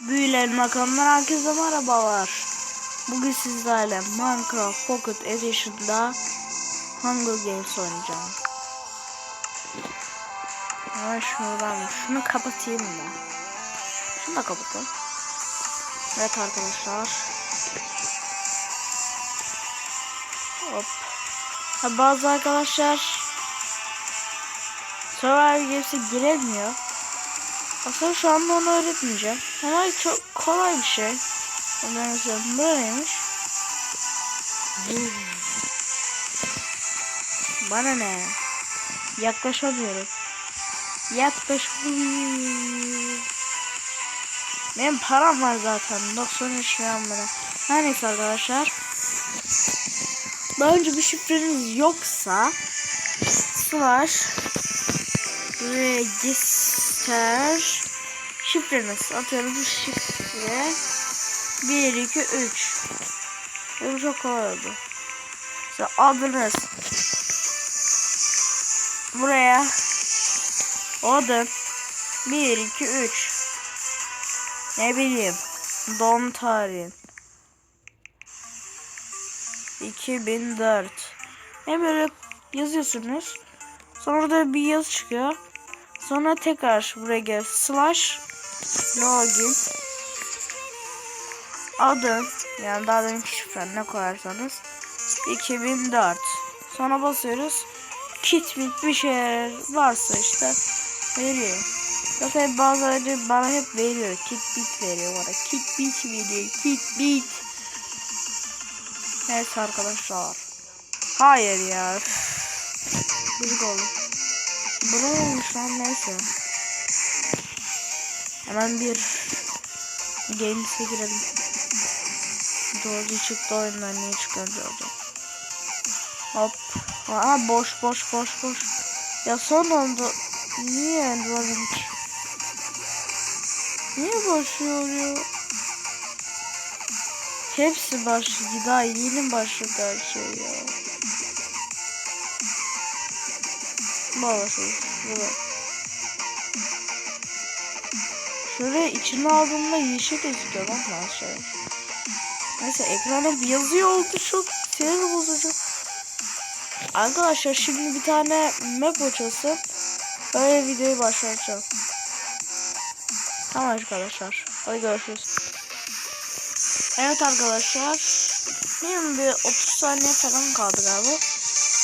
Büyülerin makamından herkese merhabalar. Bugün sizlerle Minecraft Pocket Edition'da Hunger Games oynayacağım. Hemen şuradan şunu kapatayım da. Şunu da kapatalım. Evet arkadaşlar. Hop. Ha, bazı arkadaşlar Survivor Games'e giremiyor. Aslında şu anda onu öğretmeyeceğim. Ama çok kolay bir şey. Ondan mesela böyleymiş. Bana ne? Yaklaşamıyorum. Yaklaşamıyorum. Benim param var zaten. 93 lira bana. Her neyse arkadaşlar. Daha önce bir şifreniz yoksa slash register şifreniz atıyorum. Bu şifre 1 2 3 bu çok kolay oldu. İşte adınız. Buraya adın 1 2 3 ne bileyim doğum tarihin 2004 hem böyle yazıyorsunuz. Sonra da bir yazı çıkıyor Sonra tekrar buraya gel. Slash login. Adı yani daha deminki şifren ne koyarsanız 2004 sonra basıyoruz. Kit mit bir şeyler varsa işte veriyor. Zaten bazıları bana hep veriyor. Kit bit veriyor bana. Kit bit veriyor. Kit bit. Evet arkadaşlar. Hayır ya. Gıcık oldum bu ne olmuş lan neyse. Hemen bir Games'e girelim. George çıktı oyundan niye çıkıyor George? Hop. Aa boş boş boş boş. Ya son anda niye Android Niye başlıyor Hepsi başladı. Daha yeni başladı her şey ya. Babası. Burada. Şöyle içine aldığımda yeşil gözüküyor lan şey. Neyse ekrana bir yazıyor oldu çok sinir bozucu. Arkadaşlar şimdi bir tane map açılsın. Böyle videoyu başlatacağım. Tamam arkadaşlar. Hadi görüşürüz. Evet arkadaşlar. Benim bir 30 saniye falan kaldı galiba.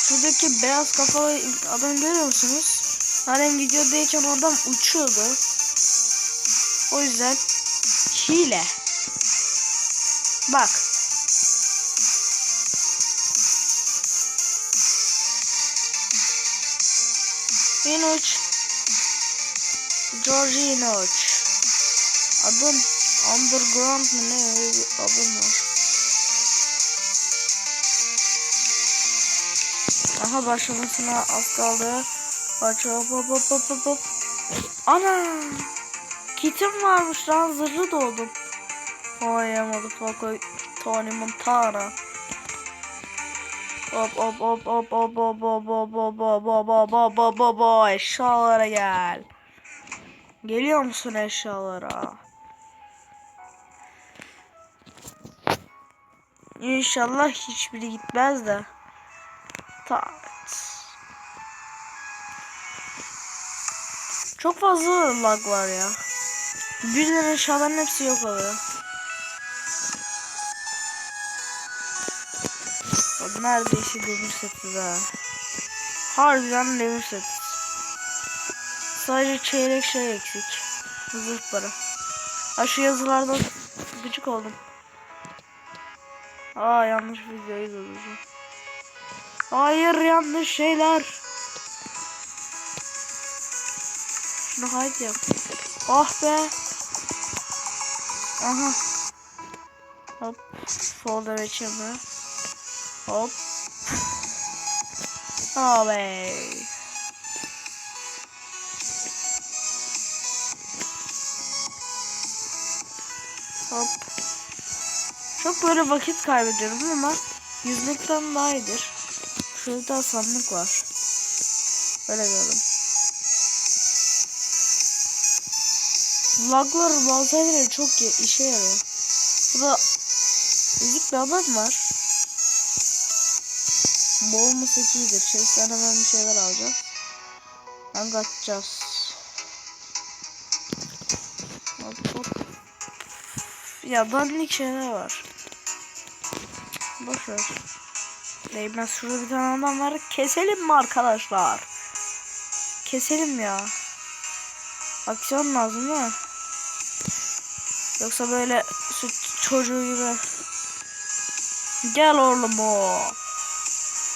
Şuradaki beyaz kafalı adamı görüyor musunuz? Halen videodayken oradan uçuyordu. O yüzden hile. Bak. Inoç. George Inoç. Adım Underground mı ne adım var. Aha başlamasına az kaldı. Aç hop hop hop hop hop. Ana! Kitim varmış lan zırhlı doğdum. Vay motherfucker Tony Montana. Hop hop hop hop hop hop hop hop hop hop hop hop hop hop hop hop eşyalara gel. Geliyor musun eşyalara? İnşallah hiçbiri gitmez de. Tak. Çok fazla lag var ya. Birden eşyaların hepsi yok oluyor. Neredeyse demir setiz ha. Harbiden demir setiz. Sadece çeyrek şey eksik. Zırh para. Ha şu yazılardan gıcık oldum. Aa yanlış videoyu durduracağım. Hayır yanlış şeyler. Şunu haydi yap. Oh be. Aha. Hop. Folder açımı. Hop. Be. Hop. Çok böyle vakit kaybediyorum ama yüzlükten daha iyidir. Şurada sandık var. Böyle gördüm. Laglar bazıları çok işe yarıyor. Burada ezik bir adam var. Bol mu iyidir. Chest'ten hemen bir şeyler alacağım. Ben kaçacağız. Ya dandik şeyler var. Boş ver. Değmez şurada bir tane adam var. Keselim mi arkadaşlar? Keselim ya. Aksiyon lazım değil mi? Yoksa böyle süt çocuğu gibi. Gel oğlum o.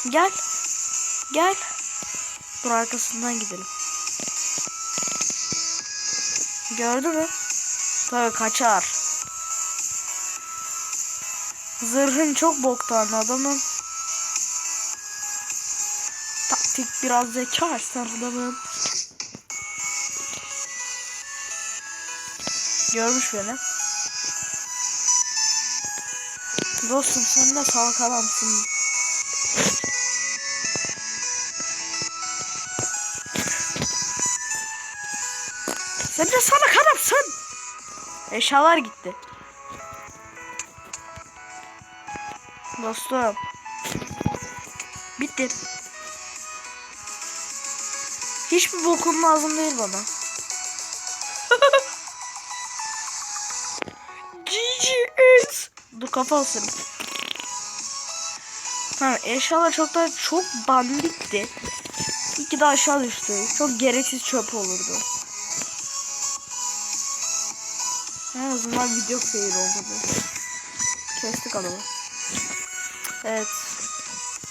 Gel. Gel. Dur arkasından gidelim. Gördü mü? Tabii kaçar. Zırhın çok boktan adamın. Taktik biraz zeka ister adamın. Görmüş beni. Dostum sen de salak adamsın. Sen de salak adamsın. Eşyalar gitti. Dostum. Bitti. Hiçbir bokum lazım değil bana. GGS. Dur kafa ısırım. Tamam eşyalar çok daha çok bandikti. İki de aşağı düştü. Çok gereksiz çöp olurdu. En azından video fail olmadı. Kestik adamı. Evet.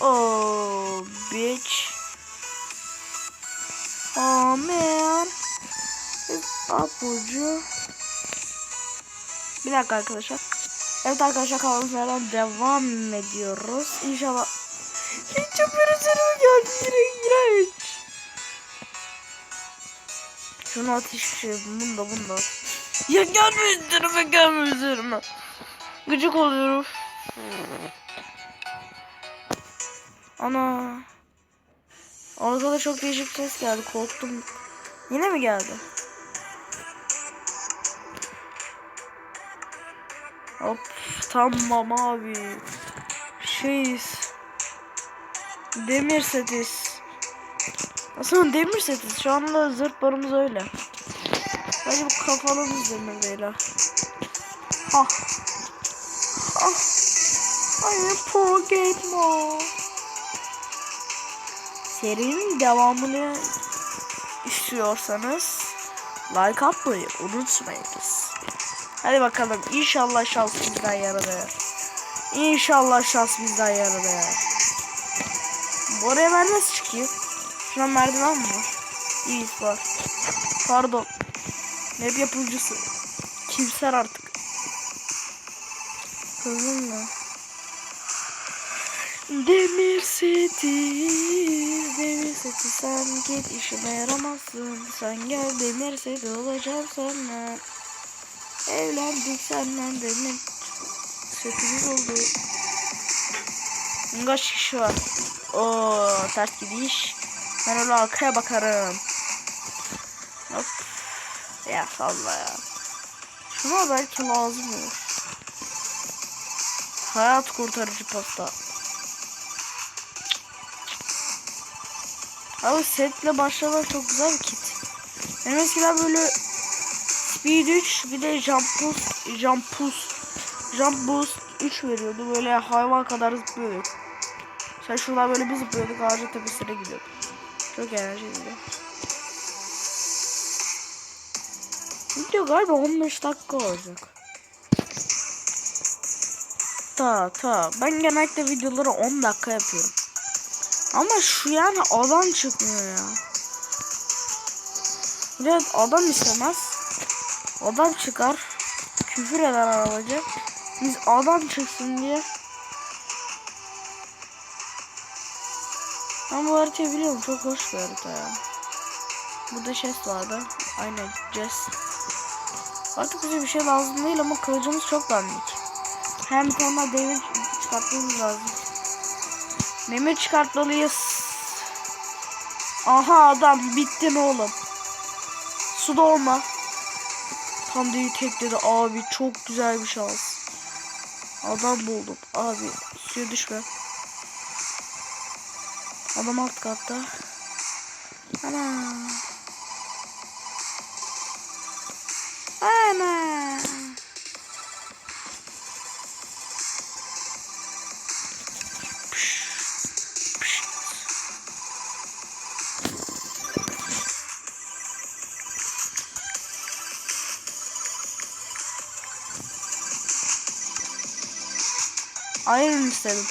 Oh bitch. Oh man. Apucu. Bir dakika arkadaşlar. Evet arkadaşlar kanalımızdan devam ediyoruz. İnşallah. Hiç üzerime geldi. İğrenç. Şunu ateş bir şey. Bunu da bunu da. Ya gelme üzerime gelme üzerime. Gıcık oluyorum. Ana. Orada çok değişik ses geldi. Korktum. Yine mi geldi? Hop tamam abi. Şeyiz. Demir setiz. Aslında demir setiz. Şu anda zırt barımız öyle. Hadi bu kafalımız demir beyler. Ha. Ha. Ay forget more. Serinin devamını istiyorsanız like atmayı unutmayınız. Hadi bakalım inşallah şans bizden yaradır. İnşallah şans bizden yaradır. Oraya ben nasıl çıkayım? Şuna merdiven mi var? İyi var. Pardon. Map yapımcısı. Kimser artık. Kızım mı? Demir seti, demir seti sen git işime yaramazsın. Sen gel demir seti olacağım senden. Evlendik senden demir setimiz oldu. Kaç kişi var? Oo ters gidiş. Ben öyle arkaya bakarım. Hop. Ya salla ya. Şuna belki lazım olur. Hayat kurtarıcı pasta. Abi setle başlamak çok güzel bir kit. Benim eskiden böyle Speed 3 bir de Jump Boost, Jump Boost, Jump Boost 3 veriyordu. Böyle hayvan kadar zıplıyorduk. Sen şuradan böyle bir zıplıyorduk ağacın tepesine gidiyorduk. Çok eğlenceliydi. Video galiba 15 dakika olacak. Ta ta. Ben genellikle videoları 10 dakika yapıyorum. Ama şu yani adam çıkmıyor ya. Evet adam istemez. Adam çıkar. Küfür eder arabacı. Biz adam çıksın diye. Ben bu haritayı biliyorum. Çok hoş bir harita ya. Burada chest vardı. Aynen chest. Artık bize bir şey lazım değil ama kılıcımız çok dandik. Hem daha demir çıkartmamız lazım. Demir çıkartmalıyız. Aha adam bittin oğlum. Suda olma. Hamdi'yi tekledi abi çok güzel bir şans. Adam buldum abi suya düşme. Adam alt katta. Ana. Istedim.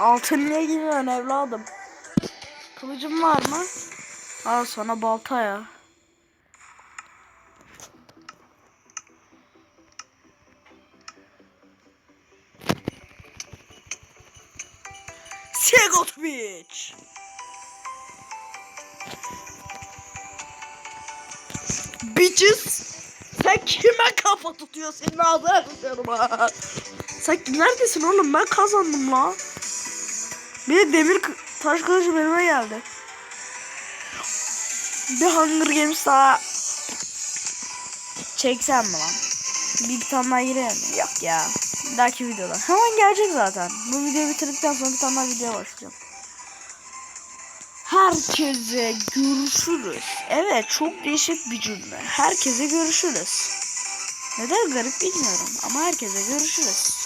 Altın niye giriyorsun evladım? Kılıcım var mı? Al sana balta ya. Segot Beach. Bitches. Sen kime kafa tutuyorsun? Senin ağzına tutuyorum ha. Sen neredesin oğlum? Ben kazandım la. Bir de demir taş kılıcı benime geldi. Bir Hunger Games daha çeksem mi lan? Bir tane daha girelim mi? Yok ya. Bir dahaki videoda. Hemen gelecek zaten. Bu videoyu bitirdikten sonra bir tane daha video başlayacağım. Herkese görüşürüz. Evet çok değişik bir cümle. Herkese görüşürüz. Neden garip bilmiyorum ama herkese görüşürüz.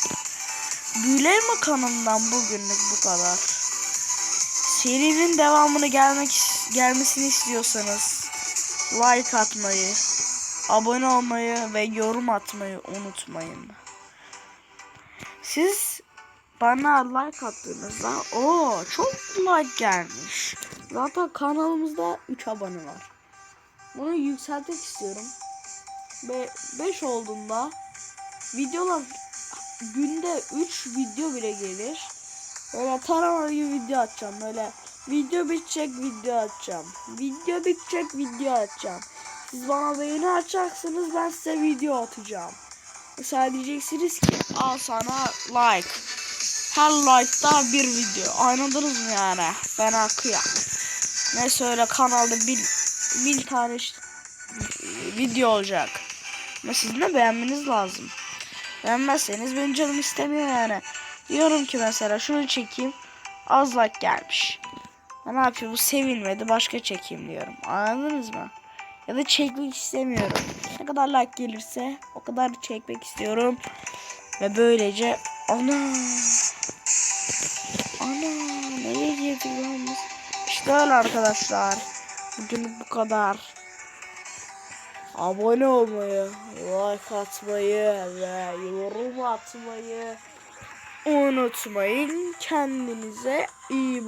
Büyülerme kanalından bugünlük bu kadar. Serinin devamını gelmek gelmesini istiyorsanız like atmayı, abone olmayı ve yorum atmayı unutmayın. Siz bana like attığınızda o çok like gelmiş. Zaten kanalımızda 3 abone var. Bunu yükseltmek istiyorum. Ve 5 olduğunda videolar günde 3 video bile gelir. Böyle tarama gibi video atacağım. Böyle video bitecek video atacağım. Video bitecek video atacağım. Siz bana beğeni atacaksınız ben size video atacağım. Mesela diyeceksiniz ki al sana like. Her like'da bir video. Anladınız mı yani? Ben akıyor. Neyse öyle kanalda bir, bir tane video olacak. Ama sizin de beğenmeniz lazım. Beğenmezseniz benim canım istemiyor yani. Diyorum ki mesela şunu çekeyim. Az like gelmiş. Ne yapıyor bu sevilmedi başka çekeyim diyorum. Anladınız mı? Ya da çekmek istemiyorum. Ne kadar like gelirse o kadar çekmek istiyorum. Ve böylece ana ana nereye girdik biz? İşte öyle arkadaşlar. Bugün bu kadar. Abone olmayı, like atmayı ve yorum atmayı unutmayın. Kendinize iyi